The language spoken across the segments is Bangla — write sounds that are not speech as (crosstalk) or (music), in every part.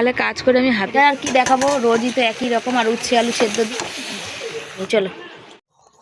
সকালে কাজ করে আমি হাতে আর কি দেখাবো? রোজই তো একই রকম, আর উচ্ছে আলু সেদ্ধ দিই চলো।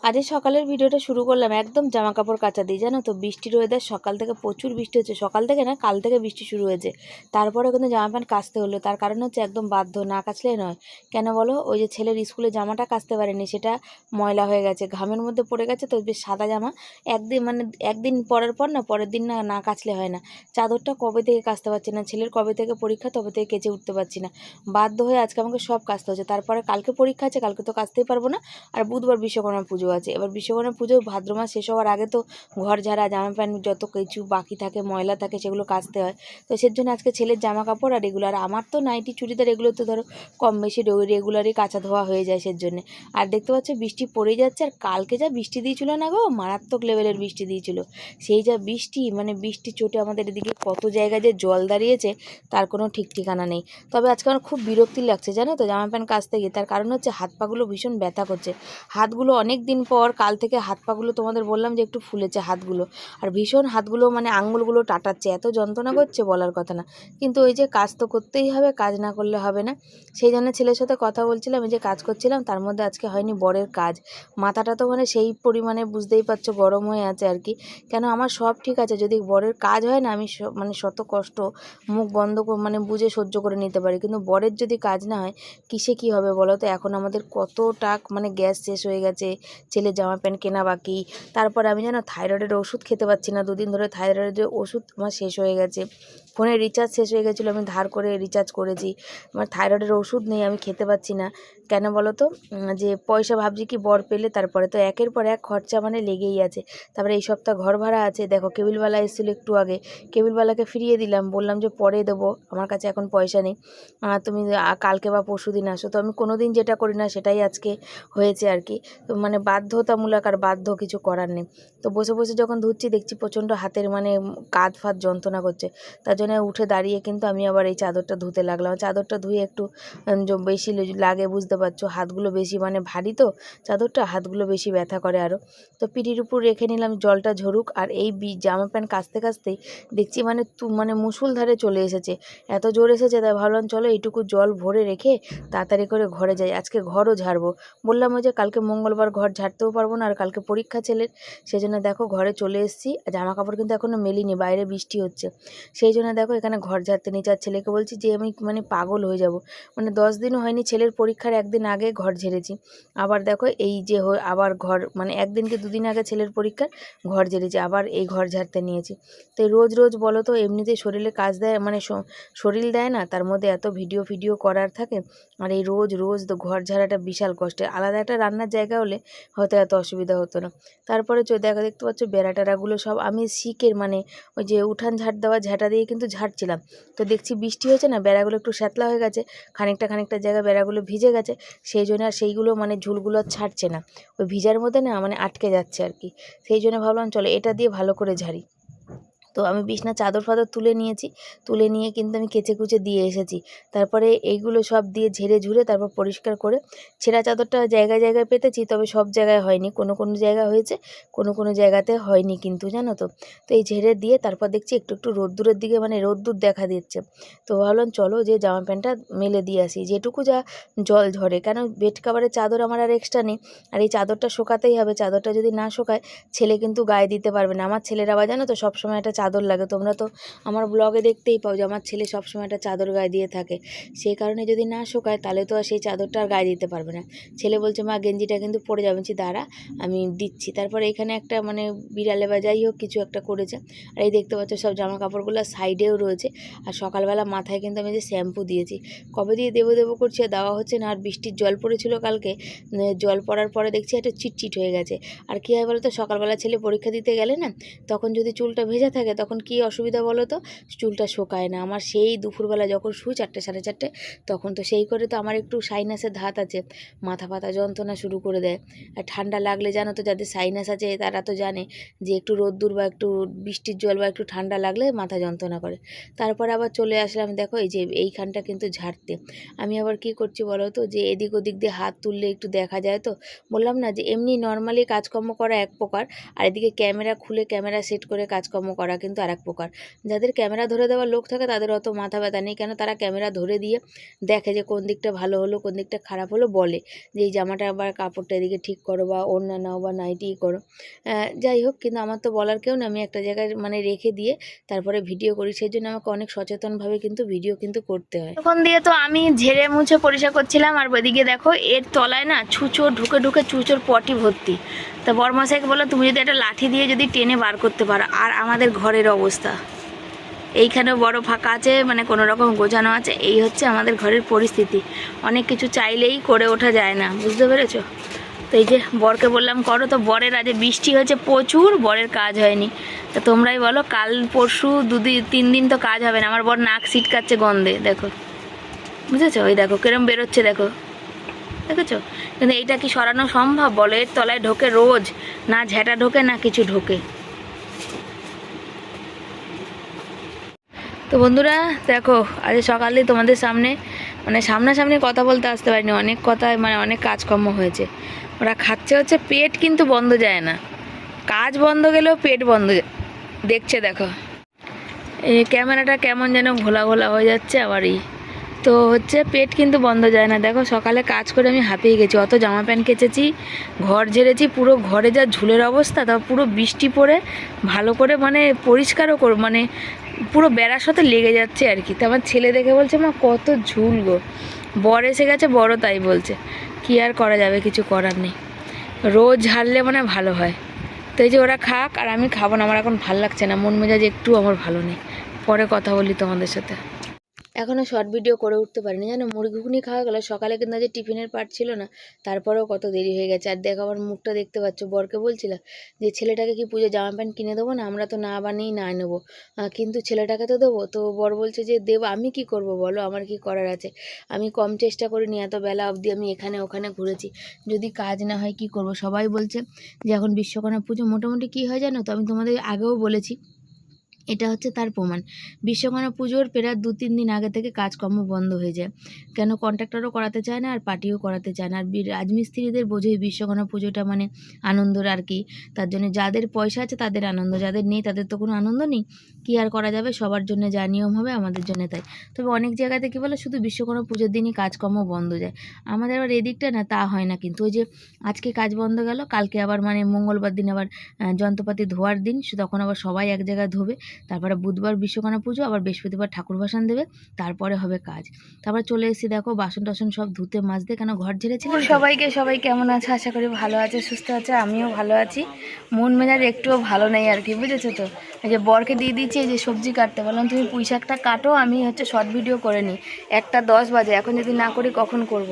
আজ সকালের ভিডিওটা শুরু করলাম একদম জামা কাপড় কাচা দিই জানো তো বৃষ্টির ওয়েদার সকাল থেকে প্রচুর বৃষ্টি হচ্ছে। সকাল থেকে না, কাল থেকে বৃষ্টি শুরু হয়েছে। তারপরে কিন্তু জামা প্যান্ট কাচতে হলো। তার কারণ হচ্ছে একদম বাধ্য, না কাচলেই নয়। কেন বলো? ওই যে ছেলের স্কুলে জামাটা কাচতে পারেনি, সেটা ময়লা হয়ে গেছে। ঘামের মধ্যে পড়ে গেছে তো, বেশ সাদা জামা। একদিন মানে একদিন পরার পর না, পরের দিন না না কাচলে হয় না। চাদরটা কবে থেকে কাচতে পারছি না? ছেলের কবে থেকে পরীক্ষা, তবে থেকে কেচে উঠতে পারছি না। বাধ্য হয়ে আজকে আমাকে সব কাচতে হচ্ছে। তারপরে কালকে পরীক্ষা আছে, কালকে তো কাচতেই পারব না। আর বুধবার বিশ্বকর্মা পুজো। আছে। এবার বিশ্বকর্মা পুজো, ভাদ্র মাস শেষ হওয়ার আগে তো ঘর ঝাড়া, জামা প্যান্ট, যত কিছু বাকি থাকে, ময়লা থাকে, সেগুলো কাচতে হয়। তো সের জন্য আজকে ছেলের জামা কাপড় আর এগুলো আর আমার তো নাইটি চুড়িদার এগুলো তো ধরো কম বেশি রেগুলারই কাঁচা ধোয়া হয়ে যায় সের জন্যে আর দেখতে পাচ্ছ বৃষ্টি পড়ে যাচ্ছে, আর কালকে যা বৃষ্টি দিয়েছিল না গো, মারাত্মক লেভেলের বৃষ্টি দিয়েছিল। সেই যা বৃষ্টি মানে বৃষ্টি চোটে আমাদের এদিকে কত জায়গায় যে জল দাঁড়িয়েছে, তার কোনো ঠিক ঠিকানা নেই। তবে আজকে আমার খুব বিরক্তি লাগছে, জানো তো, জামা প্যান্ট কাচতে গিয়ে। তার কারণ হচ্ছে হাত পাগুলো ভীষণ ব্যথা করছে। হাতগুলো অনেক দিন পর কাল থেকে হাত পাগুলো তোমাদের বললাম যে একটু ফুলেছে হাতগুলো। আর ভীষণ হাতগুলো মানে আঙুলগুলো টাটাচ্ছে, এত যন্ত্রণা করছে বলার কথা না। কিন্তু ওই যে কাজ তো করতেই হবে, কাজ না করলে হবে না। সেই জন্য ছেলের সাথে কথা বলছিলাম, এই যে কাজ করছিলাম, তার মধ্যে আজকে হয়নি বরের কাজ। মাথাটা তো মানে সেই পরিমাণে বুঝতেই পারছ গরম হয়ে আছে আর কি। কেন আমার সব ঠিক আছে, যদি বরের কাজ হয় না আমি মানে শত কষ্ট, মুখ বন্ধ মানে বুঝে সহ্য করে নিতে পারি। কিন্তু বরের যদি কাজ না হয়, কিসে কি হবে বলো তো? এখন আমাদের কতটা মানে গ্যাস শেষ হয়ে গেছে ছেলের জামা প্যান্ট কেনা বাকি। তারপর আমি যেন থাইরয়েডের ওষুধ খেতে পাচ্ছি না। দুদিন ধরে থাইরয়েডের ওষুধ আমার শেষ হয়ে গেছে। ফোনে রিচার্জ শেষ হয়ে গেছিল, আমি ধার করে রিচার্জ করেছি। আমার থাইরয়েডের ওষুধ নেই, আমি খেতে পাচ্ছি না। কেন বলো তো? যে পয়সা ভাবছি কি বর পেলে, তারপরে তো একের পর এক খরচা মানে লেগেই আছে। তারপরে এই সপ্তাহ ঘর ভাড়া আছে। দেখো, কেবিলওয়ালা এসেছিল একটু আগে। কেবিলওয়ালাকে ফিরিয়ে দিলাম। বললাম যে পরে দেবো, আমার কাছে এখন পয়সা নেই। তুমি কালকে বা পরশু দিন আসো। তো আমি কোনো দিন যেটা করি না, সেটাই আজকে হয়েছে আর কি। তো মানে বাধ্যতামূলক আর বাধ্য কিছু করার নেই। তো বসে বসে যখন ধুচ্ছি, দেখছি প্রচণ্ড হাতের মানে কাঁধ ফাত যন্ত্রণা করছে। তার জন্য উঠে দাঁড়িয়ে কিন্তু আমি আবার এই চাদরটা ধুতে লাগলাম। চাদরটা ধুয়ে একটু বেশি লাগে, বুঝতে পারছ? হাতগুলো বেশি মানে ভারী তো? চাদরটা হাতগুলো বেশি ব্যথা করে আরও তো পিঠির উপর রেখে নিলাম, জলটা ঝরুক আর এই বি, জামা প্যান্ট কাচতে কাচতেই দেখছি মানে তু মানে মুসুলধারে চলে এসেছে। এত জোর এসেছে, তাই ভাবলাম চলো এইটুকু জল ভরে রেখে তাড়াতাড়ি করে ঘরে যাই। আজকে ঘরও ঝাড়বো। বললাম ওই যে কালকে মঙ্গলবার ঘর ঝাড়তেও পারব না। আর কালকে পরীক্ষা ছেলের সেই জন্য দেখো ঘরে চলে এসেছি। জামা কাপড় কিন্তু এখনও মেলিনি, বাইরে বৃষ্টি হচ্ছে। সেই জন্য দেখো এখানে ঘর ঝাড়তে নিচে আর ছেলেকে বলছি যে, আমি মানে পাগল হয়ে যাব। মানে দশ দিনও হয়নি, ছেলের পরীক্ষার একদিন আগে ঘর ঝেড়েছি। আবার দেখো এই যে আবার ঘর মানে একদিন কি দুদিন আগে ছেলের পরীক্ষার ঘর ঝেড়েছি, আবার এই ঘর ঝাড়তে নিয়েছি। তো রোজ রোজ বলো তো এমনিতেই শরীরে কাজ দেয় মানে শরীর দেয় না, তার মধ্যে এত ভিডিও, ফিডিও করার থাকে। আর এই রোজ রোজ তো ঘর ঝাড়াটা বিশাল কষ্টে আলাদা একটা রান্নার জায়গা হলে হয়তো এত অসুবিধা হতো না। তারপরে চো দেখা দেখতে পাচ্ছ বেড়া টেরাগুলো সব আমি শিকের মানে ওই যে উঠান ঝাড় দেওয়া ঝাঁটা দিয়ে কিন্তু ঝাড়ছিলাম তো দেখছি বৃষ্টি হয়েছে না, বেড়াগুলো একটু শ্যাতলা হয়ে গেছে, খানিকটা খানিকটা জায়গায় বেড়াগুলো ভিজে গেছে, সেই জন্য আর সেইগুলো মানে ঝুলগুলো ছাড়ছে না। ওই ভিজার মধ্যে না মানে আটকে যাচ্ছে আর কি। সেই জন্য ভাবলাম চলো এটা দিয়ে ভালো করে ঝাড়ি। তো আমি বিছনা চাদর ফাদর তুলে নিয়েছি। তুলে নিয়ে কিন্তু আমি কেচে কুচে দিয়ে এসেছি। তারপরে এইগুলো সব দিয়ে ঝেড়ে ঝুড়ে তারপর পরিষ্কার করে ছেঁড়া চাদরটা জায়গায় জায়গায় পেতেছি, তবে সব জায়গায় হয়নি। কোনো কোনো জায়গা হয়েছে, কোনো কোনো জায়গাতে হয়নি কিন্তু, জানো তো? তো এই ঝেড়ে দিয়ে তারপর দেখছি একটু একটু রোদ্দুরের দিকে মানে রোদ্দুর দেখা দিচ্ছে। তো ভাবলাম চলো যে জামা প্যান্টটা মেলে দিয়ে আসি। যেটুকু যা জল ঝরে, কেন বেড কাভারের চাদর আমার আর এক্সট্রা নেই। আর এই চাদরটা শোকাতেই হবে। চাদরটা যদি না শোকায়, ছেলে কিন্তু গায়ে দিতে পারবে না। আমার ছেলেরা আবার জানো তো সবসময় একটা চাদর লাগে। তোমরা তো আমার ব্লগে দেখতেই পাও যে আমার ছেলে সবসময় একটা চাদর গায়ে দিয়ে থাকে। সেই কারণে যদি না শোকায়, তাহলে তো আর সেই চাদরটা আর গায়ে দিতে পারবে না। ছেলে বলছে, মা, গেঞ্জিটা কিন্তু পরে বলছি, দাঁড়া, আমি দিচ্ছি। তারপর এখানে একটা মানে বিড়ালে বা যাই হোক কিছু একটা করেছে। আর এই দেখতে পাচ্ছ, সব জামা কাপড়গুলো সাইডেও রয়েছে। আর সকালবেলা মাথায় কিন্তু আমি যে শ্যাম্পু দিয়েছি। কবে দিয়ে দেবো দেবো করছি দেওয়া হচ্ছে না। আর বৃষ্টির জল পড়েছিল কালকে। জল পড়ার পরে দেখছি একটা চিটচিট হয়ে গেছে। আর কী হয় বলো তো সকালবেলা ছেলে পরীক্ষা দিতে গেলে না, তখন যদি চুলটা ভেজা থাকে তখন কি অসুবিধা বলো তো? চুলটা শোকায় না। আমার সেই দুপুরবেলা যখন শুই চারটে, সাড়ে চারটে, তখন তো সেই করে তো আমার একটু সাইনাসের ধাত আছে। মাথা ফাতা যন্ত্রণা শুরু করে দেয়। আর ঠান্ডা লাগলে জানো তো, যাদের সাইনাস আছে তারা তো জানে যে একটু রোদ্দুর বা একটু বৃষ্টির জল বা একটু ঠান্ডা লাগলে মাথা যন্ত্রণা করে। তারপর আবার চলে আসলাম, দেখো এই যে এইখানটা কিন্তু ঝাড়তে। আমি আবার কি করছি বলো তো, যে এদিক ওদিক দিয়ে হাত তুললে একটু দেখা যায় তো? বললাম না যে এমনি নর্মালি কাজকর্ম করা এক প্রকার, আর এদিকে ক্যামেরা খুলে ক্যামেরা সেট করে কাজকর্ম করা কিন্তু আর প্রকার। যাদের ক্যামেরা ধরে দেওয়ার লোক থাকে, তাদের অত মাথা ব্যথা নেই। কেন? তারা ক্যামেরা ধরে দিয়ে দেখে যে কোন দিকটা ভালো হলো, কোন দিকটা খারাপ হলো বলে যে, এই জামাটা আবার কাপড়টা এদিকে ঠিক করো বা ওড়না নাও বা নাইটিই করো। যাই হোক, কিন্তু আমার তো বলার কেউ না আমি একটা জায়গায় মানে রেখে দিয়ে তারপরে ভিডিও করি। সেই জন্য আমাকে অনেক সচেতনভাবে কিন্তু ভিডিও কিন্তু করতে হয়। তখন দিয়ে তো আমি ঝেড়ে মুছে পরিষ্কার করছিলাম। আর ওদিকে দেখো, এর তলায় না ছুঁচো ঢুকে ঢুকে চুচোর পটি ভর্তি। তা বরমশাইকে বলল তুমি যদি একটা লাঠি দিয়ে যদি টেনে বার করতে পারো, আর আমাদের ঘরের অবস্থা। এইখানেও বড় ফাঁকা আছে মানে কোনো রকম গোছানো আছে, এই হচ্ছে আমাদের ঘরের পরিস্থিতি। অনেক কিছু চাইলেই করে ওঠা যায় না, বুঝতে পেরেছ? তো এই যে বরকে বললাম, করো তো বরের আজ বৃষ্টি হয়েছে প্রচুর, বরের কাজ হয়নি। তা তোমরাই বলো, কাল পরশু দুদিন তিন দিন তো কাজ হবে না, আমার বর নাক সিটকাচ্ছে গন্ধে, দেখো। বুঝেছ? ওই দেখো, কিরম বেরোচ্ছে, দেখো। দেখেছ? কিন্তু এইটা কি সরানো সম্ভব? বলো এর তলায় ঢোকে রোজ। না ঝেঁটা ঢোকে, না কিছু ঢোকে। তো বন্ধুরা, দেখো, আজ সকালে তোমাদের সামনে মানে সামনাসামনি কথা বলতে আসতে পারিনি। অনেক কথা মানে অনেক কাজকর্ম হয়েছে। ওরা খাচ্ছে হচ্ছে, পেট কিন্তু বন্ধ যায় না। কাজ বন্ধ গেলেও পেট বন্ধ দেখছে, দেখো। এই ক্যামেরাটা কেমন যেন ঘোলা ঘোলা হয়ে যাচ্ছে, আবার এই তো হচ্ছে পেট কিন্তু বন্ধ যায় না। দেখো সকালে কাজ করে আমি হাঁপিয়ে গেছি, অত জামা প্যান্ট কেচেছি, ঘর ঝেড়েছি, পুরো ঘরে যা ঝুলের অবস্থা তা পুরো বৃষ্টি পড়ে, ভালো করে মানে পরিষ্কারও কর মানে পুরো বেড়ার সাথে লেগে যাচ্ছে আর কি। তো আমার ছেলে দেখে বলছে, মা, কত ঝুল গো। বর এসে গেছে, বড় তাই বলছে, কি আর করা যাবে, কিছু করার নেই। রোজ ঝাড়লে মানে ভালো হয়। তো এই যে ওরা খাক, আর আমি খাব না, আমার এখন ভালো লাগছে না, মন মেজাজ একটু আমার ভালো নেই। পরে কথা বলি তোমাদের সাথে। এখনও শর্ট ভিডিও করে উঠতে পারিনি। জানো মুড়ি ঘুগনি খাওয়া গেলো, সকালে কিন্তু আজ টিফিনের পার্ট ছিল না, তারপরেও কত দেরি হয়ে গেছে। আর দেখো, আমার মুখটা দেখতে পাচ্ছ, বরকে বলছিলাম যে, ছেলেটাকে কি পুজো জামা প্যান্ট কিনে দেবো না? আমরা তো না বানিয়েই না নেব। কিন্তু ছেলেটাকে তো দেবো। তো বর বলছে যে, দেবো, আমি কি করব বলো? আমার কি করার আছে? আমি কম চেষ্টা করিনি, এত বেলা অবধি আমি এখানে ওখানে ঘুরেছি। যদি কাজ না হয় কি করব? সবাই বলছে যে, এখন বিশ্বকর্মা পুজো মোটামুটি কী হয় জানো? তো আমি তোমাদের আগেও বলেছি এটা হচ্ছে তার প্রমাণ। বিশ্বকর্মা পুজোর প্রায় দু তিন দিন আগে থেকে কাজকর্ম বন্ধ হয়ে যায়। কেন কন্ট্রাক্টরও করাতে চায় না আর পার্টিও করাতে চায় না। আর রাজমিস্ত্রিদের বোঝোই বিশ্বকর্মা পুজোটা মানে আনন্দর আর কি। তার জন্য যাদের পয়সা আছে তাদের আনন্দ, যাদের নেই তাদের তো কোনো আনন্দ নেই। কী আর করা যাবে? সবার জন্য যা নিয়ম হবে আমাদের জন্য তাই। তবে অনেক জায়গাতে কী বলে? শুধু বিশ্বকর্মা পুজোর দিনই কাজকর্ম বন্ধ যায়। আমাদের আবার এদিকটা না তা হয় না কিন্তু ওই যে আজকে কাজ বন্ধ গেল, কালকে আবার মানে মঙ্গলবার দিন আবার যন্ত্রপাতি ধোয়ার দিন তখন আবার সবাই এক জায়গায় ধোবে। তারপরে বুধবার বিশ্বকর্মা পুজো, আবার বৃহস্পতিবার ঠাকুর ভাসান দেবে, তারপরে হবে কাজ। তারপর চলে এসেছি দেখো, বাসন টাসন সব ধুতে মাজতে, কেন ঘর ঝেড়েছে সবাইকে, সবাই কেমন আছে? আশা করি ভালো আছে, সুস্থ আছে, আমিও ভালো আছি। মন মেজাজ একটুও ভালো নেই আর কি, বুঝেছ তো? যে বরকে দিয়ে দিচ্ছি, এই যে সবজি কাটতে। বললাম, তুমি পুঁই শাকটা কাটো, আমি হচ্ছে শর্ট ভিডিও করে নিই। একটা দশ বাজে, এখন যদি না করি কখন করব।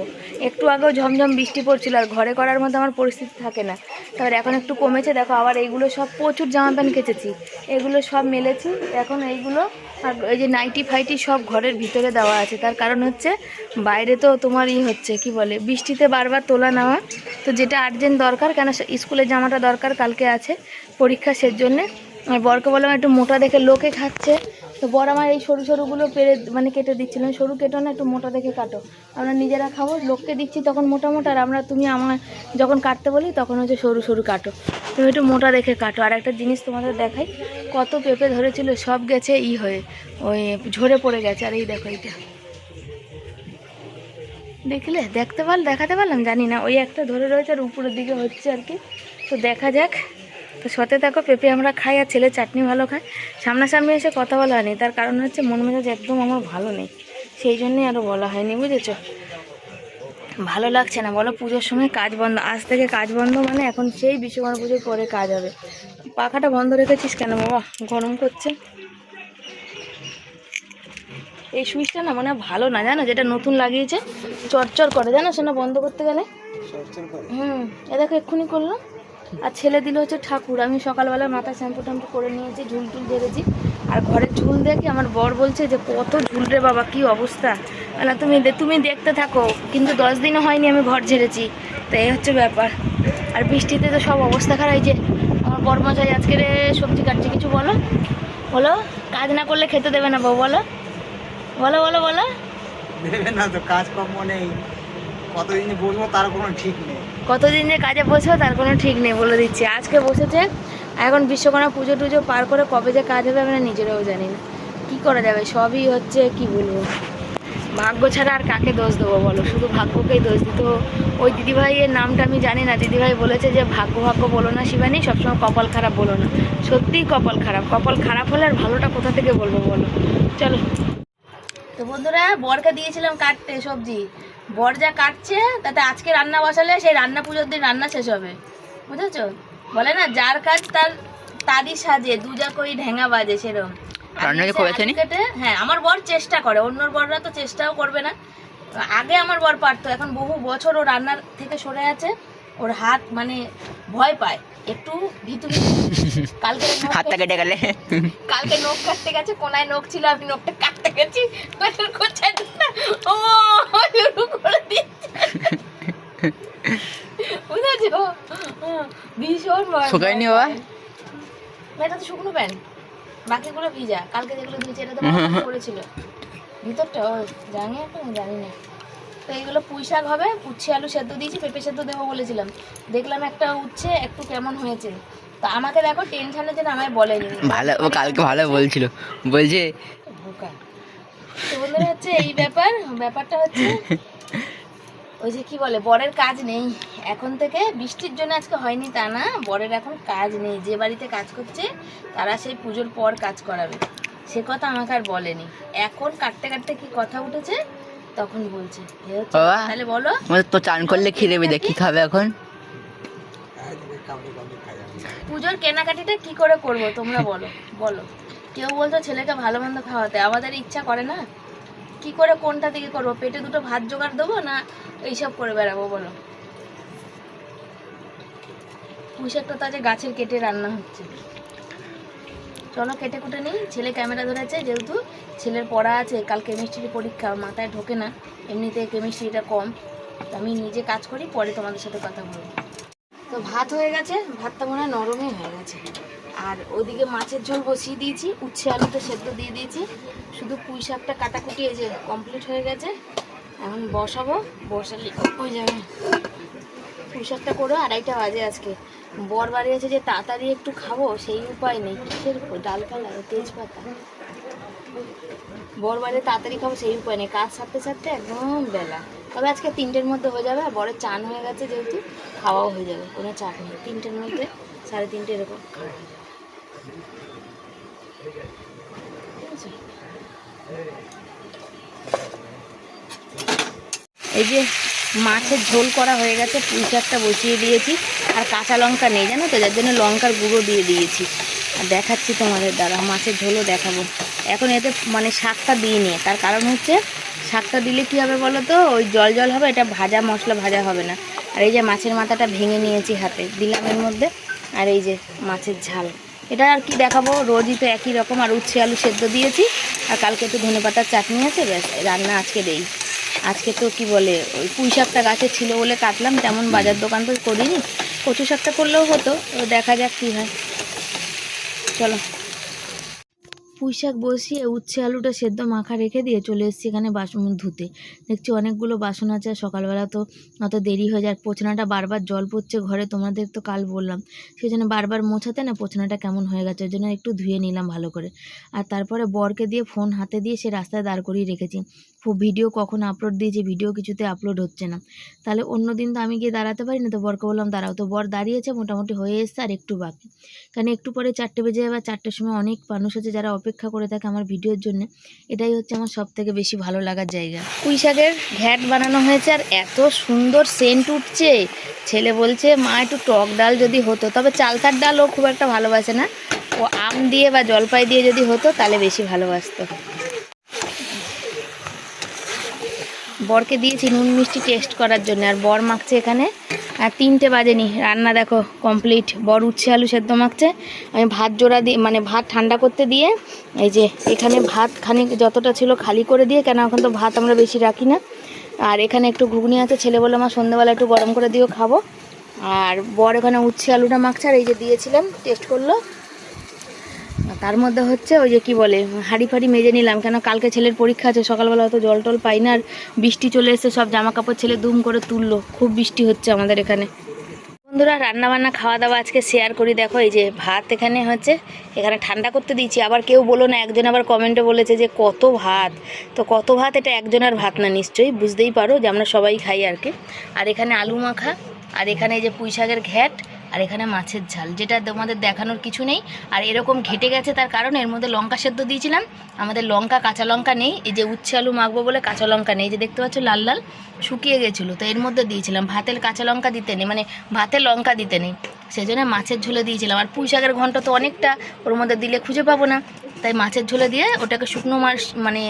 একটু আগেও ঝমঝম বৃষ্টি পড়ছিল, আর ঘরে করার মধ্যে আমার পরিস্থিতি থাকে না। তারপর এখন একটু কমেছে, দেখো আবার এইগুলো সব প্রচুর জামা প্যান্ট কেচেছি। এগুলো সব মেলেছি, এখন এইগুলো আর এই যে নাইটি ফাইটি সব ঘরের ভিতরে দেওয়া আছে। তার কারণ হচ্ছে, বাইরে তো তোমার ই হচ্ছে, কি বলে, বৃষ্টিতে বারবার তোলা নেওয়া। তো যেটা আর্জেন্ট দরকার, কেন স্কুলের জামাটা দরকার, কালকে আছে, পরীক্ষা সের জন্যে আর বরকে বললাম একটু মোটা দেখে লোকে খাচ্ছে। তো বর আমার এই সরু সরুগুলো পেরে মানে কেটে দিচ্ছিলাম সরু কেটো না, একটু মোটা দেখে কাটো। আমরা নিজেরা খাব, লোককে দিচ্ছি তখন মোটা মোটা, আর আমরা তুমি আমার যখন কাটতে বলি তখন হচ্ছে সরু সরু কাটো। তুমি একটু মোটা দেখে কাটো। আর একটা জিনিস তোমাদের দেখাই, কত পেঁপে ধরেছিল, সব গেছে ই হয়ে, ওই ঝরে পড়ে গেছে। আর এই দেখো এইটা। দেখলে? দেখতে পারল দেখাতে পারলাম? জানি না। ওই একটা ধরে রয়েছে, আর উপরের দিকে হচ্ছে আর কি। তো দেখা যাক। তো সতে থাকো পেঁপে আমরা খাই আর ছেলে চাটনি ভালো খায়। সামনাসামনি এসে কথা বলা হয়নি। তার কারণ হচ্ছে মন মেজাজ একদম আমার ভালো নেই। সেই জন্যই আরও বলা হয়নি বুঝেছ? ভালো লাগছে না। বলো পুজোর সময় কাজ বন্ধ। আজ থেকে কাজ বন্ধ মানে এখন সেই বিশ্বকর্মা পুজোর পরে কাজ হবে। পাখাটা বন্ধ রেখেছিস কেন বাবা? গরম করছে। এই সুইচটা না মানে ভালো না জানো? যেটা নতুন লাগিয়েছে চরচর করে। জানো সেটা বন্ধ করতে গেলে? হুম। এ দেখো এক্ষুনি করলাম। আর ছেলে দিল হচ্ছে ঠাকুর। আমি সকালবেলা মাথা শ্যাম্পু ট্যাম্পু করে নিয়েছি, ঝুল টুল ঝেড়েছি আর ঘরের ঝুল দেখে আমার বর বলছে যে, কত ঝুল রে বাবা, কি অবস্থা? না তুমি দে- তুমি দেখতে থাকো, কিন্তু দশ দিনও হয়নি আমি ঘর ঝেড়েছি। তো এই হচ্ছে ব্যাপার। আর বৃষ্টিতে তো সব অবস্থা খারাপ হয়েছে আমার বরমশাই আজকে রে সবজি কাটছে, কিছু বলো? বলো, কাজ না করলে খেতে দেবে না বাবু বলো? বলো বলো বলো? দেবে না তো, কাজকর্ম নেই। কতদিন বসবো তার কোনো ঠিক নেই। কতদিন কাজে বসবে তার কোনো ঠিক নেই বলে দিচ্ছি। আজকে বসেছে এখন বিশ্বকর্মা পুজো টুজো পার করে কবে যে কাজ হবে আমরা নিজেরাও জানি না। কী করা যাবে সবই হচ্ছে কি বলব? ভাগ্য ছাড়া আর কাকে দোষ দেবো বলো? শুধু ভাগ্যকেই দোষ দিত ওই দিদিভাইয়ের নামটা আমি জানি না। দিদিভাই বলেছে যে ভাগ্য ভাগ্য বলো না শিবানী সবসময় কপাল খারাপ বলো না। সত্যিই কপাল খারাপ। কপাল খারাপ হলে আর ভালোটা কোথা থেকে বলব বলো? চলো। তো বন্ধুরা বরকে দিয়েছিলাম কাটতে সবজি। বর যা কাটছে তাতে আজকে রান্না বসালে সেই রান্না পুজোর দিন রান্না শেষ হবে। বুঝেছ? বলে না যার কাজ তার তারই সাজে দুজা কই ঢেঙা বাজে সেরকম হ্যাঁ আমার বর চেষ্টা করে অন্য বররা তো চেষ্টাও করবে না। আগে আমার বর পারতো এখন বহু বছর ও রান্নার থেকে সরে আছে। ওর হাত মানে ভয় পায়। একটু ভিতু ভিতু। (laughs) কালকে হাতটা কেটে গেলে। কালকে নখ কাটতে গেছে কোনায় নখ ছিল আমি নখটা কাটতে গেছি। করছে না। ও শুরু করে দিচ্ছে। বুঝেছ? ভীষণ ভয় শুকায়নি বাবা? না, এটা তো শুকনো প্যান্ট। বাকিগুলো ভিজা। কালকে যেগুলো ধুয়েছে এটা তো করেছিল ভিতরটা ও জানি এখন জানি না। তো এইগুলো পুঁই শাক হবে উচ্ছে আলু সেদ্ধ দিয়েছি পেঁপে সেদ্ধ দেবো বলেছিলাম। দেখলাম একটা উচ্ছে একটু কেমন হয়েছে। তো আমাকে দেখো টেনশনে যেন আমায় বলেনি। ভালো ও কালকে ভালো বলছিল। বলছে বোকা। তো বন্ধুরা হচ্ছে এই ব্যাপার ব্যাপারটা হচ্ছে ওই যে কি বলে বরের কাজ নেই। এখন থেকে বৃষ্টির জন্য আজকে হয়নি তা না বরের এখন কাজ নেই। যে বাড়িতে কাজ করছে তারা সেই পুজোর পর কাজ করাবে। সে কথা আমাকে আর বলেনি। এখন কাটতে কাটতে কি কথা উঠেছে? তখন বলছে? তাহলে বলো। তো চান করলে খিদে বেঁধে কি? খাবে এখন। পুজোর কেনাকাটিটা কি করে করব তোমরা বলো বলো। কেউ বলতো ছেলেকে ভালো মন্দ খাওয়াতে আমাদের ইচ্ছা করে না। কি করে কোনটা থেকে করব পেটে দুটো ভাত জোগাড় দেবো না এইসব করে বেড়াবো বলো। পুঁইশাকটা তো আজকে গাছের কেটে রান্না হচ্ছে। চলো কেটে কুটে নিই। ছেলে ক্যামেরা ধরেছে, যেহেতু ছেলের পড়া আছে, কাল কেমিস্ট্রির পরীক্ষা, মাথায় ঢোকে না। এমনিতে কেমিস্ট্রিটা কম। আমি নিজে কাজ করি, পরে তোমাদের সাথে কথা বলব। তো ভাত হয়ে গেছে, ভাতটা মনে হয় নরমই হয়ে গেছে। আর ওদিকে মাছের ঝোল বসিয়ে দিয়েছি, উচ্ছে আলুটা সেদ্ধ দিয়ে দিয়েছি। শুধু পুঁই শাকটা কাটাকুটি এই যে কমপ্লিট হয়ে গেছে। এখন বসাবো, বসালে হয়ে যাবে পুঁই শাকটা করে, আড়াইটা বাজে আজকে। বর বাড়ি আছে যে তাড়াতাড়ি একটু খাব, সেই উপায় নেই। কিসের? ডাল পালা তেজপাতা। বর বাড়ি তাড়াতাড়ি খাব, সেই উপায় নেই। কাজ সারতে সারতে একদম বেলা। তবে আজকে তিনটের মধ্যে হয়ে যাবে, আর বরের চান হয়ে গেছে যেহেতু, খাওয়াও হয়ে যাবে, কোনো চাপ নেই। তিনটের মধ্যে সাড়ে তিনটে এরকম? এই যে মাছের ঝোল করা হয়ে গেছে, পুঁই শাকটা বসিয়ে দিয়েছি, আর কাঁচা লঙ্কা নেই, জানো তো, যার জন্য লঙ্কার গুঁড়ো দিয়ে দিয়েছি। আর দেখাচ্ছি তোমাদের দ্বারা মাছের ঝোলও দেখাবো। এখন এতে মানে শাকটা দিইনি তার কারণ হচ্ছে শাকটা দিলে কি হবে বলো তো, ওই জল জল হবে, এটা ভাজা মশলা ভাজা হবে না। আর এই যে মাছের মাথাটা ভেঙে নিয়েছি হাতে, দিলাম এর মধ্যে, আর এই যে মাছের ঝাল। এটা আর কি দেখাবো, রোজই তো একই রকম, আর উচ্ছে আলু সেদ্ধ দিয়েছি, আর কালকে একটু ধনে পাতার চাটনি আছে, ব্যাস, রান্না আজকে দেই। আজকে তো কি বলে ওই পুঁই শাকটা গাছে ছিল বলে কাটলাম তেমন বাজার দোকান তো করিনি। কচু শাকটা করলেও হতো তো দেখা যাক কী হয়। চলো। পুঁই শাক বসিয়ে উচ্ছে আলুটা সেদ্ধ মাখা রেখে দিয়ে চলে এসেছি এখানে বাসন ধুতে। দেখছি অনেকগুলো বাসন আছে সকালবেলা তো অত দেরি হয়ে যায় পোছনাটা বারবার জল পড়ছে ঘরে, তোমাদের তো কাল বললাম। সেই জন্য বারবার মোছাতে না পোছনাটা কেমন হয়ে গেছে, ওই জন্য একটু ধুয়ে নিলাম ভালো করে। আর তারপরে বরকে দিয়ে ফোন হাতে দিয়ে সে রাস্তায় দাঁড় করিয়ে রেখেছি। ভিডিও কখন আপলোড দিয়েছি ভিডিও কিছুতে আপলোড হচ্ছে না। তাহলে অন্য দিন তো আমি গিয়ে দাঁড়াতে পারি না, তো বরকে বললাম, দাঁড়াও, তো বর দাঁড়িয়েছে, মোটামুটি হয়ে এসছে আর একটু বাকি। কারণ একটু পরে চারটে বেজে যাবে চারটের সময় অনেক মানুষ আছে যারা অপেক্ষা করে থাকে আমার ভিডিওর জন্য। এটাই হচ্ছে আমার সব থেকে বেশি ভালো লাগার জায়গা। পুঁই শাকের ঘ্যাট বানানো হয়েছে আর এত সুন্দর সেন্ট উঠছে। ছেলে বলছে, মা, একটু টক ডাল যদি হতো। তবে চালতার ডাল ও খুব একটা ভালোবাসে না। ও আম দিয়ে বা জলপাই দিয়ে যদি হতো, তাহলে বেশি ভালোবাসতো। বরকে দিয়েছি নুন মিষ্টি টেস্ট করার জন্য। আর বর মাখছে এখানে। আর তিনটে বাজেনি। রান্না দেখো কমপ্লিট বর উচ্ছে আলু সেদ্ধ মাখছে। আমি ভাত জোড়া দিয়ে মানে ভাত ঠান্ডা করতে দিয়ে এই যে এখানে ভাত খানিক যতটা ছিল খালি করে দিয়ে, কেন এখন তো ভাত আমরা বেশি রাখি না। আর এখানে একটু ঘুগনি আছে, ছেলে বলে আমার সন্ধ্যেবেলা একটু গরম করে দিয়েও খাব। আর বর এখানে উচ্ছে আলুটা মাখছে। আর এই যে দিয়েছিলাম টেস্ট করল। তার মধ্যে হচ্ছে ওই যে কি বলে, হাঁড়ি ফাড়ি মেজে নিলাম। কেন কালকে ছেলের পরীক্ষা আছে, সকালবেলা অত জল টল পাই না, আর বৃষ্টি চলে এসে সব জামা কাপড় ছেলে দুম করে তুললো। খুব বৃষ্টি হচ্ছে আমাদের এখানে। বন্ধুরা রান্না বান্না খাওয়া দাওয়া আজকে শেয়ার করি। দেখো, এই যে ভাত এখানে হচ্ছে, এখানে ঠান্ডা করতে দিয়েছি। আবার কেউ বলো না, একজন আবার কমেন্টে বলেছে যে, কত ভাত? তো কত ভাত এটা একজনের ভাত না, নিশ্চয়ই বুঝতেই পারো যে আমরা সবাই খাই আর কি। আর এখানে আলু মাখা, আর এখানে এই যে পুঁই শাকের ঘ্যাট আর এখানে মাছের ঝাল, যেটা তোমাদের দেখানোর কিছু নেই। আর এরকম ঘেটে গেছে তার কারণ, এর মধ্যে লঙ্কা সেদ্ধ দিয়েছিলাম। আমাদের লঙ্কা, কাঁচা লঙ্কা নেই। এই যে উচ্ছে আলু মাখবো বলে কাঁচা লঙ্কা নেই। যে দেখতে পাচ্ছ, লাল লাল শুকিয়ে গেছিল। তো এর মধ্যে দিয়েছিলাম। ভাতের কাঁচা লঙ্কা দিতে নেই মানে ভাতে লঙ্কা দিতে নেই। সেই জন্য মাছের ঝোলে দিয়েছিলাম। আর পুঁই শাকের ঘন্ট তো অনেকটা ওর মধ্যে দিলে খুঁজে পাবো না। তাই মাছের ঝোলে দিয়ে ওটাকে শুকনো মাছ মানে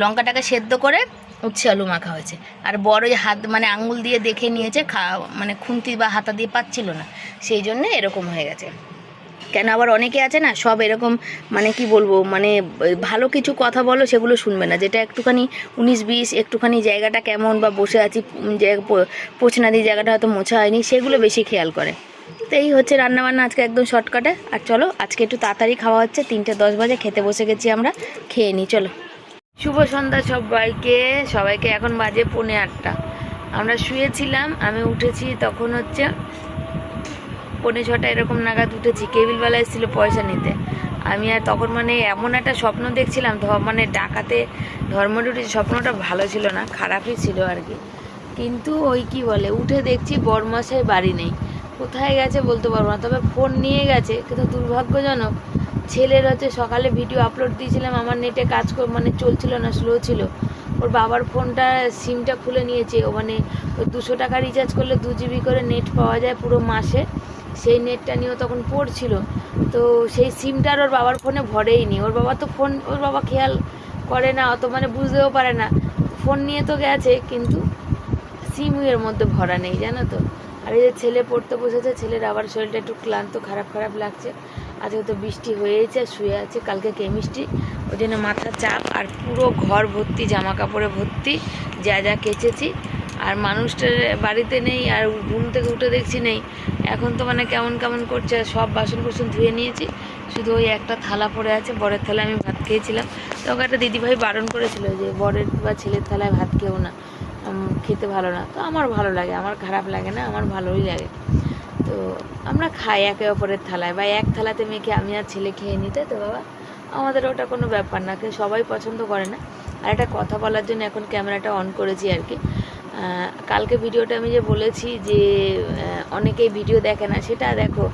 লঙ্কাটাকে সেদ্ধ করে উচ্ছে আলু মাখা হয়েছে। আর বড় যে হাত মানে আঙুল দিয়ে দেখে নিয়েছে খা মানে খুন্তি বা হাতা দিয়ে পাচ্ছিল না। সেই জন্য এরকম হয়ে গেছে। কেন আবার অনেকে আছে না সব এরকম মানে কি বলব মানে ভালো কিছু কথা বলো সেগুলো শুনবে না। যেটা একটুখানি উনিশ বিশ একটুখানি জায়গাটা কেমন বা বসে আছি উম, যে পো- পোছনাদি জায়গাটা হয়তো মোছা হয়নি সেগুলো বেশি খেয়াল করে। তো এই হচ্ছে রান্নাবান্না আজকে একদম শর্টকাটে। আর চলো আজকে একটু তাড়াতাড়ি খাওয়া হচ্ছে তিনটে দশ বাজে খেতে বসে গেছি আমরা খেয়ে নিই চলো। শুভ সন্ধ্যা সবাইকে। সবাইকে এখন বাজে পৌনে আটটা। আমরা শুয়েছিলাম, আমি উঠেছি তখন হচ্ছে পৌনে ছটা এরকম নাগাদ উঠেছি। কেবিলবেলা এসেছিল পয়সা নিতে। আমি আর তখন মানে এমন একটা স্বপ্ন দেখছিলাম মানে ডাকাতে ধর্মডুটি স্বপ্নটা ভালো ছিল না, খারাপই ছিল আর কি। কিন্তু ওই কি বলে, উঠে দেখছি বরমশাই বাড়ি নেই। কোথায় গেছে বলতে পারব না তবে ফোন নিয়ে গেছে, কিন্তু দুর্ভাগ্যজনক ছেলের হচ্ছে সকালে ভিডিও আপলোড দিয়েছিলাম, আমার নেটে কাজ কর মানে চলছিল না স্লো ছিল। ওর বাবার ফোনটা সিমটা খুলে নিয়েছে, ও মানে দুশো টাকা রিচার্জ করলে দু জিবি করে নেট পাওয়া যায় পুরো মাসে। সেই নেটটা নিয়েও তখন পড়ছিল। তো সেই সিমটার ওর বাবার ফোনে ভরেই নি। ওর বাবা তো ফোন ওর বাবা খেয়াল করে না, অত মানে বুঝতেও পারে না। ফোন নিয়ে তো গেছে, কিন্তু সিম এর মধ্যে ভরা নেই, জানো তো। আর এই যে ছেলে পড়তে বসেছে, ছেলের আবার শরীরটা একটু ক্লান্ত, খারাপ খারাপ লাগছে। আজকে তো বৃষ্টি হয়েছে, শুয়ে আছে, কালকে কেমিস্ট্রি। ওই জন্য মাথা চাপ আর পুরো ঘর ভর্তি জামা কাপড়ে ভর্তি, যা যা কেচেছি। আর মানুষটার বাড়িতে নেই, আর ঘুম থেকে উঠে দেখছি নেই। এখন তো মানে কেমন কেমন করছে সব বাসন কুসন ধুয়ে নিয়েছি। শুধু ওই একটা থালা পড়ে আছে, বরের থালায় আমি ভাত খেয়েছিলাম। তো ওকে একটা দিদিভাই বারণ করেছিল যে, বরের বা ছেলের থালায় ভাত খেও না খেতে ভালো না। তো আমার ভালো লাগে, আমার খারাপ লাগে না, আমার ভালোই লাগে। তো আমরা খাই একে অপরের থালায়। বা এক থালাতে মেখে আমি আর ছেলে খেয়ে নিতে, তো বাবা, আমাদের ওটা কোনো ব্যাপার না কিন্তু সবাই পছন্দ করে না। আর একটা কথা বলার জন্য এখন ক্যামেরাটা অন করেছি আর কি। কালকে ভিডিওটা আমি যে বলেছি যে অনেকেই ভিডিও দেখে না, সেটা দেখো,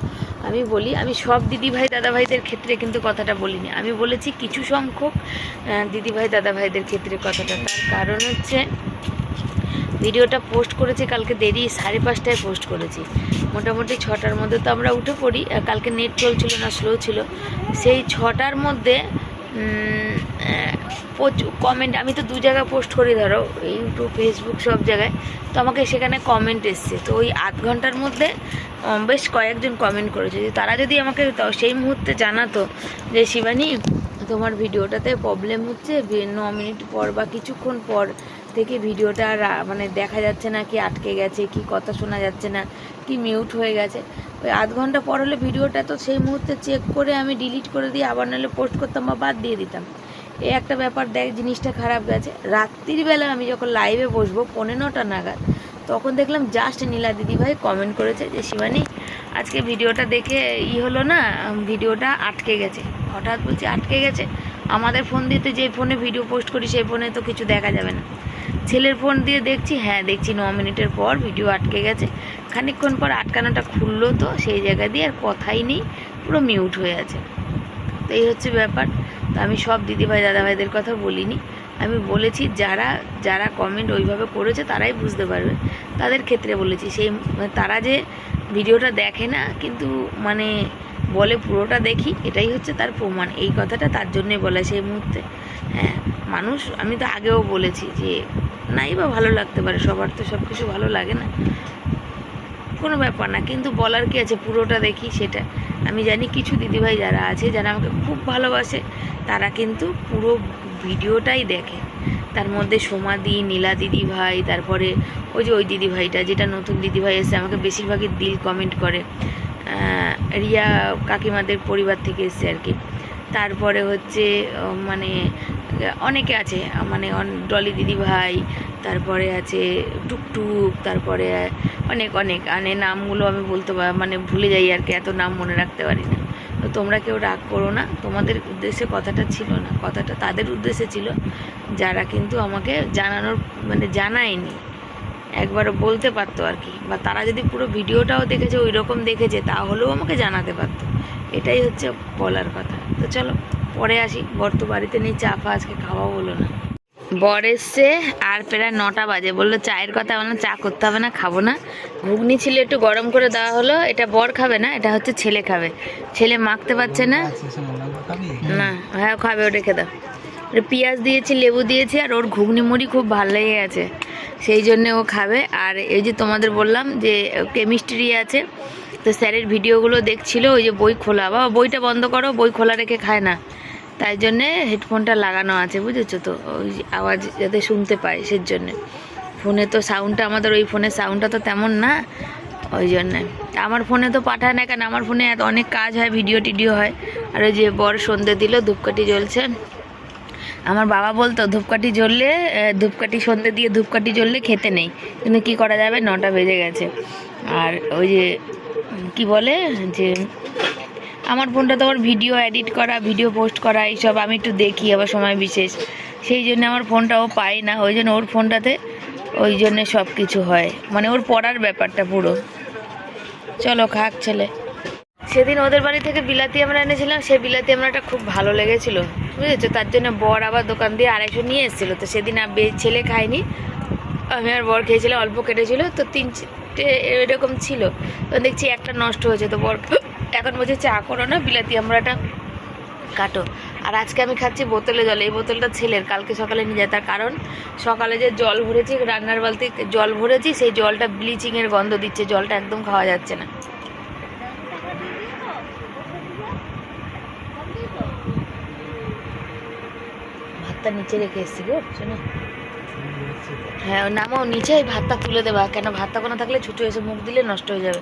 আমি বলি, আমি সব দিদিভাই দাদাভাইদের ক্ষেত্রে কিন্তু কথাটা বলিনি। আমি বলেছি কিছু সংখ্যক দিদিভাই দাদাভাইদের ক্ষেত্রে কথাটা। তার কারণ হচ্ছে ভিডিওটা পোস্ট করেছি, কালকে দেরি সাড়ে পাঁচটায় পোস্ট করেছি। মোটামুটি ছটার মধ্যে তো আমরা উঠে পড়ি কালকে নেট চলছিল না, স্লো ছিল। সেই ছটার মধ্যে প্রচুর কমেন্ট আমি তো দু জায়গায় পোস্ট করি, ধরো, ইউটিউব, ফেসবুক, সব জায়গায়। তো আমাকে সেখানে কমেন্ট এসছে। তো ওই আধ ঘণ্টার মধ্যে বেশ কয়েকজন কমেন্ট করেছে। তারা যদি আমাকে সেই মুহূর্তে জানাতো যে, শিবানী, তোমার ভিডিওটাতে প্রবলেম হচ্ছে ন মিনিট পর বা কিছুক্ষণ পর থেকে ভিডিওটা মানে দেখা যাচ্ছে না কি আটকে গেছে, কি কথা শোনা যাচ্ছে না, কি মিউট হয়ে গেছে। ওই আধ ঘণ্টা পর হলে ভিডিওটা তো সেই মুহূর্তে চেক করে আমি ডিলিট করে দিয়ে আবার নাহলে পোস্ট করতাম বা বাদ দিয়ে দিতাম। এই একটা ব্যাপার দেখ, জিনিসটা খারাপ গেছে। রাত্রির বেলা আমি যখন লাইভে বসবো পৌনে নটা নাগাদ, তখন দেখলাম জাস্ট নীলা দিদিভাই কমেন্ট করেছে যে, শিবানী, আজকে ভিডিওটা দেখে ই হলো না ভিডিওটা আটকে গেছে। হঠাৎ বলছি আটকে গেছে? আমাদের ফোন দিতে যে ফোনে ভিডিও পোস্ট করি, সেই ফোনে তো কিছু দেখা যাবে না। ছেলের ফোন দিয়ে দেখছি হ্যাঁ দেখছি ন মিনিটের পর ভিডিও আটকে গেছে। খানিকক্ষণ পর আটকানোটা খুললো তো, সেই জায়গা দিয়ে আর কথাই নেই, পুরো মিউট হয়ে আছে। তো এই হচ্ছে ব্যাপার। তো আমি সব দিদিভাই, দাদাভাইদের কথা বলিনি। আমি বলেছি, যারা যারা কমেন্ট ওইভাবে করেছে তারাই বুঝতে পারবে। তাদের ক্ষেত্রে বলেছি, সেই, তারা যে ভিডিওটা দেখে না, কিন্তু মানে বলে পুরোটা দেখি, এটাই হচ্ছে তার প্রমাণ। এই কথাটা তার জন্যই বলা সেই মুহূর্তে। হ্যাঁ মানুষ, আমি তো আগেও বলেছি যে নাই বা ভালো লাগতে পারে, সবার তো সব কিছু ভালো লাগে না। কোনো ব্যাপার না, কিন্তু বলার কি আছে? পুরোটা দেখি সেটা। আমি জানি কিছু দিদিভাই যারা আছে, যারা আমাকে খুব ভালোবাসে, তারা কিন্তু পুরো ভিডিওটাই দেখে। তার মধ্যে সোমাদি, নীলা দিদিভাই, তারপরে ওই যে ওই দিদিভাইটা, যেটা নতুন দিদিভাই এসে আমাকে বেশিরভাগই দিল কমেন্ট করে। রিয়া কাকিমাদের পরিবার থেকে এসছে আর কি। তারপরে হচ্ছে মানে অনেকে আছে মানে ডলি দিদিভাই তারপরে আছে টুকটুক, তারপরে অনেক অনেক। মানে নামগুলো আমি বলতে পার মানে ভুলে যাই আর কি, এত নাম মনে রাখতে পারি না। তো তোমরা কেউ রাগ করো না, তোমাদের উদ্দেশ্যে কথাটা ছিল না, কথাটা তাদের উদ্দেশ্যে ছিল, যারা কিন্তু আমাকে জানানোর মানে জানায়নি একবার বলতে পারতো আর কি। বা তারা যদি পুরো ভিডিওটাও দেখেছে ওই রকম দেখেছে, তাহলেও আমাকে জানাতে পারতো। এটাই হচ্ছে বলার কথা। তো চলো পরে আসি বর তো বাড়িতে নেই চা ফা আজকে খাওয়া বলো না। বর এসছে আর প্রায় নটা বাজে বলল চায়ের কথা বললাম চা করতে হবে না খাব না। ঘুগনি ছিল একটু গরম করে দেওয়া হলো এটা বর খাবে না এটা হচ্ছে ছেলে খাবে। ছেলে মাখতে পারছে না। না হ্যাঁ খাবে ও রেখে দাও। পেঁয়াজ দিয়েছি, লেবু দিয়েছি আর ওর ঘুগনি মুড়ি খুব ভালো লেগে গেছে। সেই জন্য ও খাবে। আর এই যে তোমাদের বললাম যে কেমিস্ট্রি আছে, তো স্যারের ভিডিওগুলো দেখছিল, ওই যে বই খোলা। বা বইটা বন্ধ করো, বই খোলা রেখে খায় না। তাই জন্যে হেডফোনটা লাগানো আছে, বুঝেছ তো? ওই আওয়াজ যাতে শুনতে পায় সেই জন্যে। ফোনে তো সাউন্ডটা আমাদের ওই ফোনের সাউন্ডটা তো তেমন না, ওই জন্যে। আমার ফোনে তো পাঠায় না কেন? আমার ফোনে এত অনেক কাজ হয়, ভিডিও টিডিও হয়। আর ওই যে বর সন্ধে দিল, ধূপকাঠি জ্বলছে। আমার বাবা বলতো, ধূপকাঠি জ্বললে ধূপকাঠি সন্ধে দিয়ে ধূপকাঠি জ্বললে খেতে নেই। কিন্তু কি করা যাবে? নটা বেজে গেছে। আর ওই যে, কি বলে, যে, আমার ফোনটা তো আবার ভিডিও এডিট করা, ভিডিও পোস্ট করা, এইসব আমি একটু দেখি, আবার সময় বিশেষ। সেই জন্য আমার ফোনটা ও পায় না। ওই জন্য ওর ফোনটাতে ওই জন্য সব কিছু হয়। মানে ওর পড়ার ব্যাপারটা পুরো। চলো খাক ছেলে। সেদিন ওদের বাড়ি থেকে বিলাতি আমরা এনেছিলাম। সেই বিলাতি আমরাটা খুব ভালো লেগেছিল। বুঝেছ? তার জন্য বর আবার দোকান দিয়ে আড়াইশো নিয়ে এসেছিল। তো সেদিন আর ছেলে খায়নি। আমি আর বর খেয়েছিলাম, অল্প কেটেছিল। তো তিন এরকম ছিল। তো দেখছি একটা নষ্ট হয়েছে। তো বর (coughs) এখন বলছে, চা করো না, বিলাতি আমরাটা কাটো। আর আজকে আমি খাচ্ছি বোতলে জল। এই বোতলটা ছেলের। কালকে সকালে নিয়ে যায় তার কারণ, সকালে যে জল ভরেছি, রান্নার বালতি জল ভরেছি, সেই জলটা ব্লিচিংয়ের গন্ধ দিচ্ছে। জলটা একদম খাওয়া যাচ্ছে না। ভাতটা নিচে রেখে এসছি গো শোনো। হ্যাঁ নামাও নিচে, এই ভাতটা তুলে দেবা, কেন ভাতটা কোনো থাকলে ছুটু এসে মুখ দিলে নষ্ট হয়ে যাবে।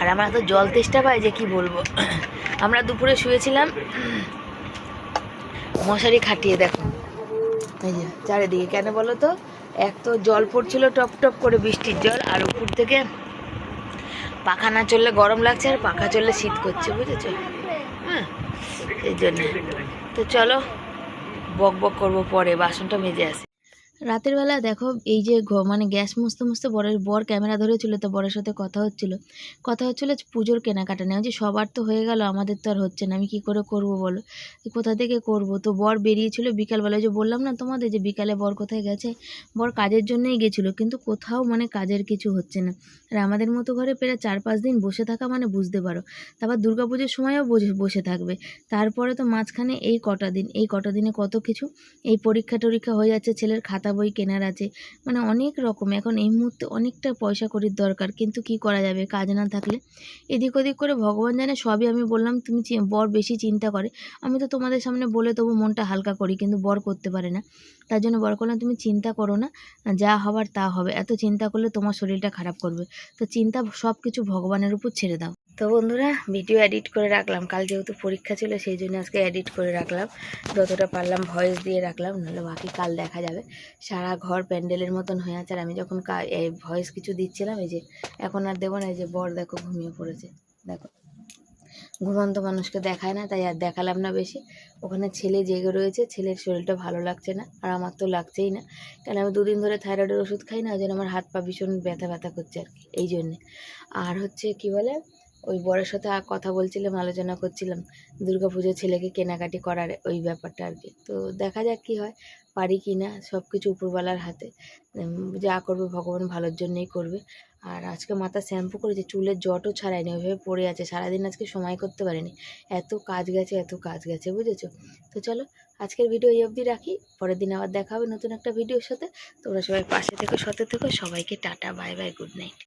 আর আমার এত জল তেষ্টা পায় যে কি বলব? আমরা দুপুরে শুয়েছিলাম, মশারি খাটিয়ে, দেখো। এই যে, চারিদিকে, কেন বলো তো? এক তো জল পড়ছিল, টপ টপ করে বৃষ্টির জল, আর উপর থেকে পাখা না চললে গরম লাগছে, আর পাখা চললে শীত করছে, বুঝেছ? এই জন্য তো চলো বক বক করব পরে বাসনটা মেজে আসি। রাতের বেলা দেখো এই যে মানে গ্যাস মুছতে মুছতে বরের বর ক্যামেরা ধরেছিল, তো বরের সাথে কথা হচ্ছিল। কথা হচ্ছিল পুজোর কেনাকাটা নেওয়া যে সবার তো হয়ে গেল, আমাদের তো আর হচ্ছে না। আমি কি করে করব বলো? কোথা থেকে করব? তো বর বেরিয়েছিল বিকালবেলা। যে বললাম না তোমাদের যে বিকালে বর কোথায় গেছে? বর কাজের জন্যই গেছিল, কিন্তু কোথাও মানে কাজের কিছু হচ্ছে না। আর আমাদের মতো ঘরে প্রায় চার পাঁচ দিন বসে থাকা মানে বুঝতে পারো। তারপর দুর্গাপুজোর সময়ও বসে বসে থাকবে। তারপরে তো মাঝখানে এই কটা দিন। এই কটা দিনে কত কিছু? এই পরীক্ষা টরীক্ষা হয়ে যাচ্ছে, ছেলের খাতা বই কেনার আছে। মানে অনেক রকম। এখন এই মুহূর্তে অনেকটা পয়সা করির দরকার। কিন্তু কি করা যাবে? কাজ না থাকলে। এদিক ওদিক করে ভগবান জানে, সবই আমি বললাম, তুমি বর বেশি চিন্তা করে। আমি তো তোমাদের সামনে বলে তবু মনটা হালকা করি, কিন্তু বর করতে পারে না। তার জন্য বর করলাম, তুমি চিন্তা করো না। যা হবার তা হবে। এত চিন্তা করলে তোমার শরীরটা খারাপ করবে। তো চিন্তা সব কিছু ভগবানের উপর ছেড়ে দাও। তো বন্ধুরা ভিডিও এডিট করে রাখলাম। কাল যেহেতু পরীক্ষা ছিল, সেই জন্য আজকে এডিট করে রাখলাম। যতটা পারলাম ভয়েস দিয়ে রাখলাম, নাহলে বাকি কাল দেখা যাবে। সারা ঘর প্যান্ডেলের মতন হয়ে আছে, আর আমি যখন ভয়েস কিছু দিচ্ছিলাম, এই যে এখন আর দেবো না, এই যে বর দেখো ঘুমিয়ে পড়েছে। দেখো, ঘুমন্ত মানুষকে দেখায় না, তাই আর দেখালাম না বেশি। ওখানে ছেলে জেগে রয়েছে, ছেলের শরীরটা ভালো লাগছে না, আর আমার তো লাগছেই না। কারণ আমি দুদিন ধরে থাইরয়েডের ওষুধ খাই না, ওই জন্য আমার হাত পা ভীষণ ব্যথা ব্যথা করছে আর কি, এই জন্যে। আর হচ্ছে কি বলে ওই বরের সাথে কথা বলছিলাম, আলোচনা করছিলাম। দুর্গাপুজোর ছেলেকে কেনাকাটি করার ওই ব্যাপারটা আর কি। তো দেখা যাক কি হয়, পারি কি না সব কিছু উপরওয়ালার হাতে। যা করবে ভগবান ভালোর জন্যই করবে। আর আজকে মাথা শ্যাম্পু করেছে, চুলের জটও ছাড়ায়নি, ওইভাবে পড়ে আছে। সারাদিন আজকে সময় করতে পারিনি। এত কাজ গেছে, এত কাজ গেছে, বুঝেছ? তো চলো, আজকের ভিডিও এই অবধি রাখি। পরের দিন আবার দেখা হবে নতুন একটা ভিডিওর সাথে। তোমরা সবাই পাশে থেকো, সাথে থেকো। সবাইকে tata, bye bye, good night.